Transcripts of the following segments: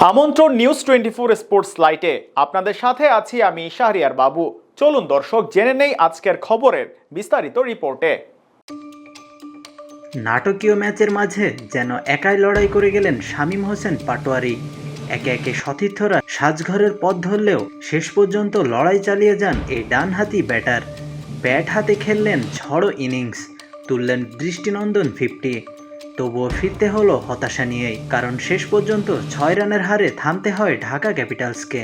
আমন্ত্রণ news twenty four sports লাইটে আপনাদের সাথে আছি আমি শাহরিয়ার বাবু। চলুন দর্শক, জেনে নেই আজকের খবরের বিস্তারিত রিপোর্টে। নাটকীয় ম্যাচের মাঝে যেন একাই লড়াই করে গেলেন শামীম হোসেন পাটোয়ারি। একে একে সতীর্থরা সাজঘরের পথ ধরলেও শেষ পর্যন্ত লড়াই চালিয়ে যান এই ডানহাতি ব্যাটার। ব্যাট হাতে খেললেন ঝড়ো ইনিংস, তুললেন দৃষ্টিনন্দন ফিফটি তবুও ফিরতে হলো হতাশা নিয়েই, কারণ শেষ পর্যন্ত ছয় রানের হারে থামতে হয় ঢাকা ক্যাপিটালসকে।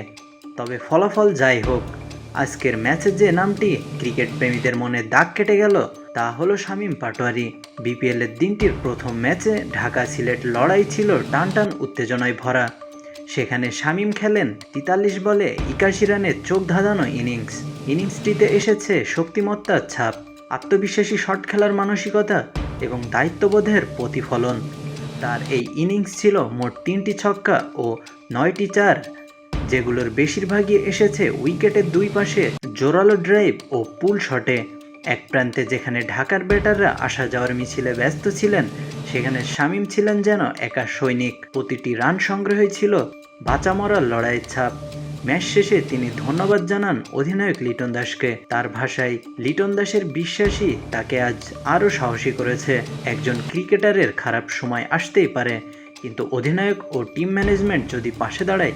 তবে ফলাফল যাই হোক, আজকের ম্যাচের যে নামটি ক্রিকেট প্রেমীদের মনে দাগ কেটে গেল, তা হলো শামীম পাটোয়ারি। বিপিএলের দিনটির প্রথম ম্যাচে ঢাকা সিলেট লড়াই ছিল টান টান উত্তেজনায় ভরা। সেখানে শামীম খেলেন তেতাল্লিশ বলে একাশি রানের চোখ ধাঁধানো ইনিংস। ইনিংসটিতে এসেছে শক্তিমত্তার ছাপ, আত্মবিশ্বাসী শট খেলার মানসিকতা এবং দায়িত্ববোধের প্রতিফলন। তার এই ইনিংস ছিল মোট তিনটি ছক্কা ও নয়টি চার, যেগুলোর বেশিরভাগই এসেছে উইকেটের দুই পাশে জোরালো ড্রাইভ ও পুল শটে। এক প্রান্তে যেখানে ঢাকার ব্যাটাররা আসা যাওয়ার মিছিলে ব্যস্ত ছিলেন, সেখানে শামীম ছিলেন যেন একা সৈনিক। প্রতিটি রান সংগ্রহে ছিল বাঁচা মরার লড়াইয়ের ছাপ। ম্যাচ শেষে তিনি ধন্যবাদ জানান অধিনায়ক লিটন দাসকে। তার ভাষায়, লিটন দাসের বিশ্বাসই তাকে আজ আরও সাহসী করেছে। একজন ক্রিকেটারের খারাপ সময় আসতেই পারে, কিন্তু অধিনায়ক ও টিম ম্যানেজমেন্ট যদি পাশে দাঁড়ায়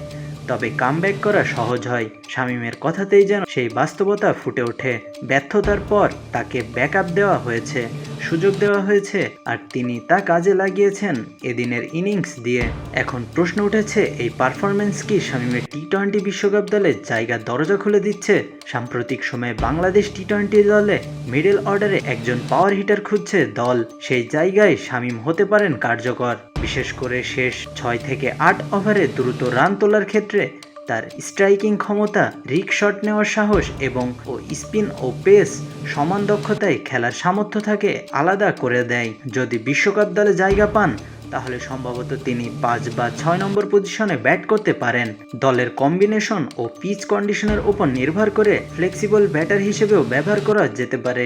তবে কামব্যাক করা সহজ হয়। শামীমের কথাতেই যেন সেই বাস্তবতা ফুটে ওঠে। ব্যর্থতার পর তাকে ব্যাকআপ দেওয়া হয়েছে, সুযোগ দেওয়া হয়েছে, আর তিনি তা কাজে লাগিয়েছেন এদিনের ইনিংস দিয়ে। এখন প্রশ্ন উঠেছে, এই পারফরমেন্স কি শামীমের টি টোয়েন্টি বিশ্বকাপ দলে জায়গার দরজা খুলে দিচ্ছে? সাম্প্রতিক সময়ে বাংলাদেশ টি টোয়েন্টি দলে মিডল অর্ডারে একজন পাওয়ার হিটার খুঁজছে দল। সেই জায়গায় শামীম হতে পারেন কার্যকর। বিশেষ করে শেষ ছয় থেকে আট ওভারে দ্রুত রান তোলার ক্ষেত্রে তার স্ট্রাইকিং ক্ষমতা, রিক শট নেওয়ার সাহস এবং ও স্পিন ও পেস সমান দক্ষতায় খেলার সামর্থ্য থাকে আলাদা করে দেয়। যদি বিশ্বকাপ দলে জায়গা পান, তাহলে সম্ভবত তিনি পাঁচ বা ছয় নম্বর পজিশনে ব্যাট করতে পারেন। দলের কম্বিনেশন ও পিচ কন্ডিশনের উপর নির্ভর করে ফ্লেক্সিবল ব্যাটার হিসেবেও ব্যবহার করা যেতে পারে।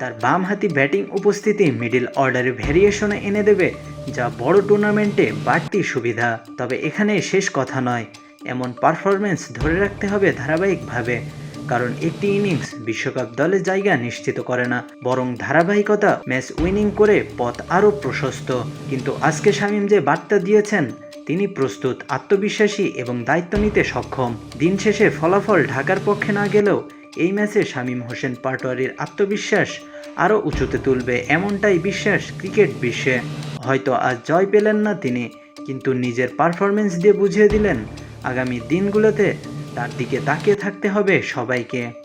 তার বামহাতি ব্যাটিং উপস্থিতি মিডিল অর্ডারে ভেরিয়েশনে এনে দেবে, যা বড় টুর্নামেন্টে বাড়তি সুবিধা। তবে এখানে শেষ কথা নয়, এমন পারফরমেন্স ধরে রাখতে হবে ধারাবাহিকভাবে, কারণ একটি ইনিংস বিশ্বকাপ দলে জায়গা নিশ্চিত করে না। বরং ধারাবাহিকতা ম্যাচ উইনিং করে পথ আরও প্রশস্ত। কিন্তু আজকে শামীম যে বার্তা দিয়েছেন, তিনি প্রস্তুত, আত্মবিশ্বাসী এবং দায়িত্ব নিতে সক্ষম। দিন শেষে ফলাফল ঢাকার পক্ষে না গেলেও এই ম্যাচে শামীম হোসেন পাটোয়ারির আত্মবিশ্বাস আরও উঁচুতে তুলবে এমনটাই বিশ্বাস ক্রিকেট বিশ্বে। হয়তো আজ জয় পেলেন না তিনি, কিন্তু নিজের পারফরমেন্স দিয়ে বুঝিয়ে দিলেন, আগামী দিনগুলোতে তার দিকে তাকিয়ে থাকতে হবে সবাইকে।